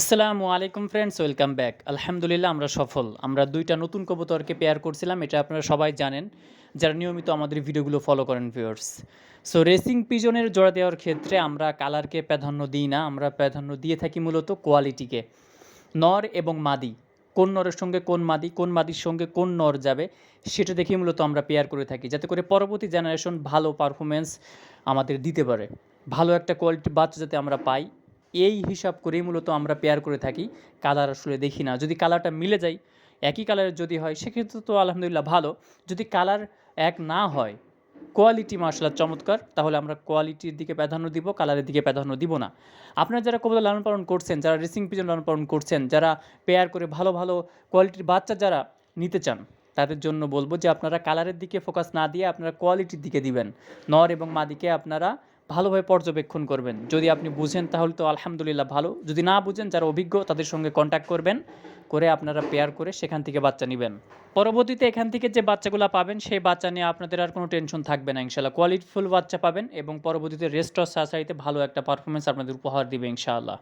আসসালামু আলাইকুম friends welcome back আলহামদুলিল্লাহ, আমরা সফল। আমরা দুইটা নতুন কবুতরকে পেয়ার করছিলাম, এটা আপনারা সবাই জানেন। যারা নিয়মিত আমাদের ভিডিওগুলো ফলো করেন ভিউয়ার্স সো রেসিং পিজনের জোড়া দেওয়ার ক্ষেত্রে আমরা কালারকে প্রাধান্য দিই না, আমরা প্রাধান্য দিয়ে থাকি মূলত কোয়ালিটিকে নর এবং মাদি। কোন নরের সঙ্গে কোন মাদি, কোন মাদির সঙ্গে কোন নর যাবে, সেটা দেখেই মূলত আমরা পেয়ার করে থাকি, যাতে করে পরবর্তী জেনারেশন ভালো পারফরমেন্স আমাদের দিতে পারে। ভালো একটা কোয়ালিটির বাচ্চা যাতে আমরা পাই। এই হিসাব করেই মূলত আমরা পেয়ার করে থাকি কালার আসলে দেখি না। যদি কালারটা মিলে যায়, একই কালারের যদি হয়, সেক্ষেত্রে তো আলহামদুলিল্লাহ ভালো। যদি কালার এক না হয় কোয়ালিটি মার্শাল চমৎকার, তাহলে আমরা কোয়ালিটির দিকে প্রাধান্য দিব কালারের দিকে প্রাধান্য দিব না। আপনারা যারা কবুতর লালন পালন করছেন, যারা রেসিং পিজন লালন পালন করছেন, যারা পেয়ার করে ভালো ভালো কোয়ালিটির বাচ্চা যারা নিতে চান, তাদের জন্য বলব যে আপনারা কালারের দিকে ফোকাস না দিয়ে আপনারা কোয়ালিটির দিকে দিবেন। নর এবং মাদিকে আপনারা ভালোভাবে পর্যবেক্ষণ করবেন। যদি আপনি বুঝেন তাহলে তো আলহামদুলিল্লাহ ভালো। যদি না বুঝেন, যারা অভিজ্ঞ তাদের সঙ্গে কন্ট্যাক্ট করবেন, করে আপনারা পেয়ার করে সেখান থেকে বাচ্চা নেবেন। পরবর্তীতে এখান থেকে যে বাচ্চাগুলো পাবেন, সেই বাচ্চা নিয়ে আপনাদের আর কোনো টেনশন থাকবে না ইনশাল্লাহ কোয়ালিটিফুল বাচ্চা পাবেন এবং পরবর্তীতে রেস্ট সাসাইতে ভালো একটা পারফরমেন্স আপনাদের উপহার দিবে, ইনশাআল্লাহ।